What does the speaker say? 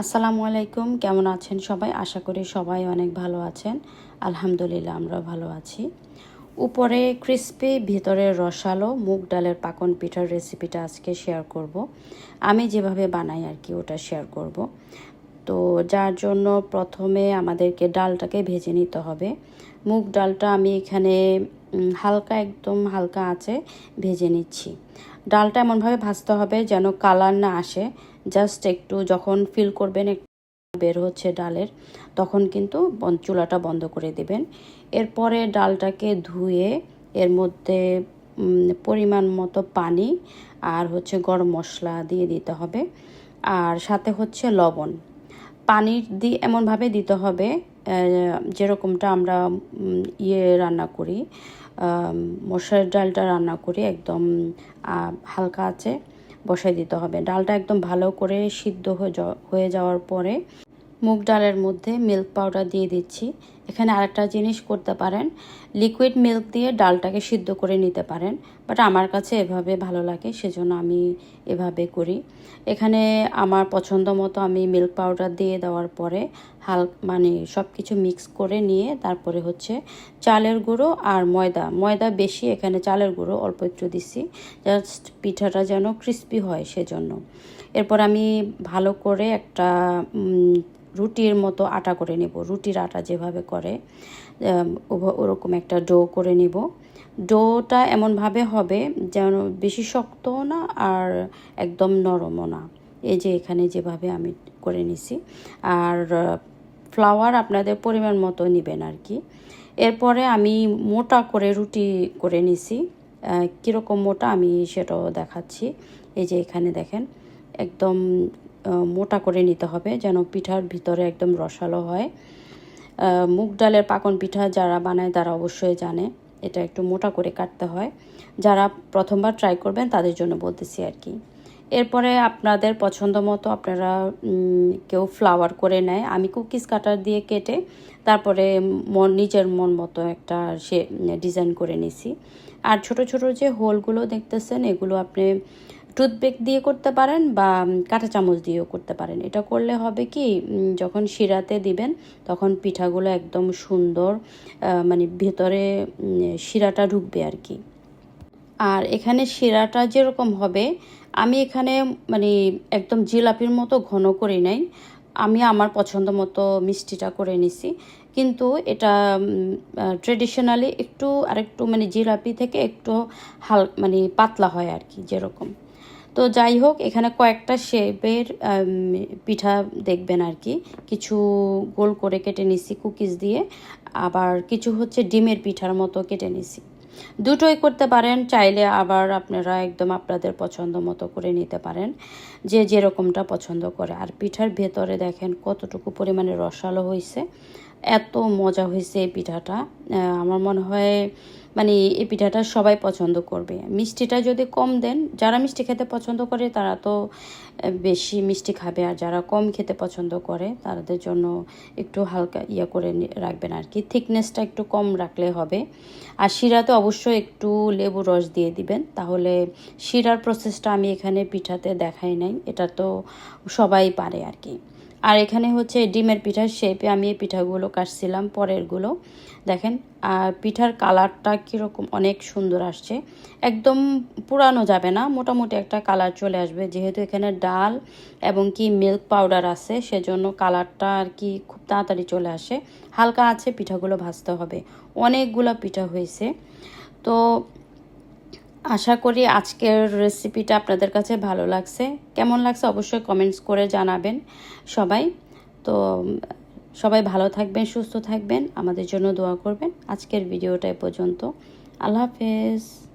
আসসালামু আলাইকুম, কেমন আছেন সবাই? আশা করি সবাই অনেক ভালো আছেন। আলহামদুলিল্লাহ আমরা ভালো আছি। উপরে ক্রিস্পি ভিতরে রসালো মুগ ডালের পাকন পিঠার রেসিপিটা আজকে শেয়ার করব। আমি যেভাবে বানাই আর কি, ওটা শেয়ার করব। তো যার জন্য প্রথমে আমাদেরকে ডালটাকে ভেজে নিতে হবে। মুগ ডালটা আমি এখানে হালকা একদম হালকা আছে ভেজে নিচ্ছি। ডালটা এমনভাবে ভাজতে হবে যেন কালার না আসে। জাস্ট একটু যখন ফিল করবেন বের হচ্ছে ডালের, তখন কিন্তু চুলাটা বন্ধ করে দেবেন। এরপরে ডালটাকে ধুয়ে এর মধ্যে পরিমাণ মতো পানি আর হচ্ছে গরম মশলা দিয়ে দিতে হবে। আর সাথে হচ্ছে লবণ। পানি দিয়ে এমনভাবে দিতে হবে যেরকমটা আমরা ইয়ে রান্না করি মশার ডালটা রান্না করি, একদম হালকা আছে। বসাই দিতে হবে। ডালটা একদম ভালো করে সিদ্ধ হয়ে যাওয়া- যাওয়ার পরে মুগ ডালের মধ্যে মিল্ক পাউডার দিয়ে দিচ্ছি। এখানে আরেকটা জিনিস করতে পারেন। লিকুইড মিল্ক দিয়ে ডালটাকে সিদ্ধ করে নিতে পারেন বাট আমার কাছে এভাবে ভালো লাগে, সেজন্য আমি এভাবে করি। এখানে আমার পছন্দ মতো আমি মিল্ক পাউডার দিয়ে দেওয়ার পরে হাল মানে সব কিছু মিক্স করে নিয়ে তারপরে হচ্ছে চালের গুঁড়ো আর ময়দা। ময়দা বেশি, এখানে চালের গুঁড়ো অল্প একটু দিচ্ছি জাস্ট পিঠাটা যেন ক্রিস্পি হয় সেজন্য। এরপর আমি ভালো করে একটা রুটির মতো আটা করে নেব, রুটির আটা যেভাবে করে ওভ- ওরকম একটা ডো করে নিব। ডোটা এমনভাবে হবে যেন বেশি শক্তও না আর একদম নরমও না। এই যে এখানে যেভাবে আমি করে নিছি। আর, ফ্লাওয়ার আপনাদের পরিমাণ মতো নেবেন আর কি। এরপরে আমি মোটা করে রুটি করে নিছি। কীরকম মোটা আমি সেটাও দেখাচ্ছি। এই যে এখানে দেখেন, একদম মোটা করে নিতে হবে যেন পিঠার ভিতরে একদম রসালো হয়। মুগ ডালের পাকন পিঠা যারা বানায় তারা অবশ্যই জানে। এটা একটু মোটা করে কাটতে হয়। যারা প্রথমবার ট্রাই করবেন তাদের জন্য বলতেছি আর কি। এরপরে আপনাদের পছন্দ মতো আপনারা কেউ ফ্লাওয়ার করে নেয়। আমি কুকিজ কাটার দিয়ে কেটে তারপরে মন, নিজের মন মতো একটা সে ডিজাইন করে নিছি। আর ছোট ছোট যে হোলগুলো দেখতেছেন, এগুলো আপনি টুথপিক দিয়ে করতে পারেন বা কাঁটা চামচ দিয়েও করতে পারেন। এটা করলে হবে কি যখন শিরাতে দিবেন, তখন পিঠাগুলো একদম সুন্দর মানে ভেতরে শিরাটা ঢুকবে আর কি। আর এখানে শিরাটা যেরকম হবে, আমি এখানে মানে একদম জিলাপির মতো ঘন করি নাই। আমি আমার পছন্দ মতো মিষ্টিটা করে নিছি। কিন্তু এটা ট্রেডিশনালি একটু আরেকটু মানে জিলাপি থেকে একটু হাল মানে পাতলা হয় আর কি, যেরকম। তো যাই হোক, এখানে কয়েকটা শেপের পিঠা দেখবেন আর কি। কিছু গোল করে কেটে নিছি কুকিজ দিয়ে, আবার কিছু হচ্ছে ডিমের পিঠার মতো কেটে নিছি। দুটোই করতে পারেন, চাইলে আবার আপনারা একদম আপনাদের পছন্দ মতো করে নিতে পারেন, যে যেরকমটা পছন্দ করে। আর পিঠার ভেতরে দেখেন কতটুকু পরিমাণে রসালো হয়েছে এত মজা হয়েছে এই পিঠাটা। আমার মনে হয় মানে এই পিঠাটা সবাই পছন্দ করবে। মিষ্টিটা যদি কম দেন, যারা মিষ্টি খেতে পছন্দ করে, তারা তো বেশি মিষ্টি খাবে। আর যারা কম খেতে পছন্দ করে, তাদের জন্য একটু হালকা ইয়ে করে রাখবেন আর কি থিকনেসটা একটু কম রাখলে হবে। আর শিরাতে অবশ্যই একটু লেবু রস দিয়ে দিবেন। তাহলে শিরার প্রসেসটা আমি এখানে পিঠাতে দেখাই নাই। এটা তো সবাই পারে আর কি আর এখানে হচ্ছে ডিমের পিঠার শেপে আমি এই পিঠাগুলো কাটছিলাম, পরেরগুলো। দেখেন, আর পিঠার কালারটা কীরকম অনেক সুন্দর আসছে। একদম পুরানো যাবে না, মোটামুটি একটা কালার চলে আসবে। যেহেতু এখানে ডাল এবং কি মিল্ক পাউডার আছে, সেজন্য কালারটা আর কি খুব তাড়াতাড়ি চলে আসে। হালকা আছে, পিঠাগুলো ভাজতে হবে। অনেকগুলো পিঠা হয়েছে। তো আশা করি আজকের রেসিপিটা আপনাদের কাছে ভালো লাগছে। কেমন লাগছে অবশ্যই কমেন্টস করে জানাবেন সবাই। তো, সবাই ভালো থাকবেন, সুস্থ থাকবেন। আমাদের জন্য দোয়া করবেন। আজকের ভিডিওটা পর্যন্ত। আল্লাহ হাফেজ।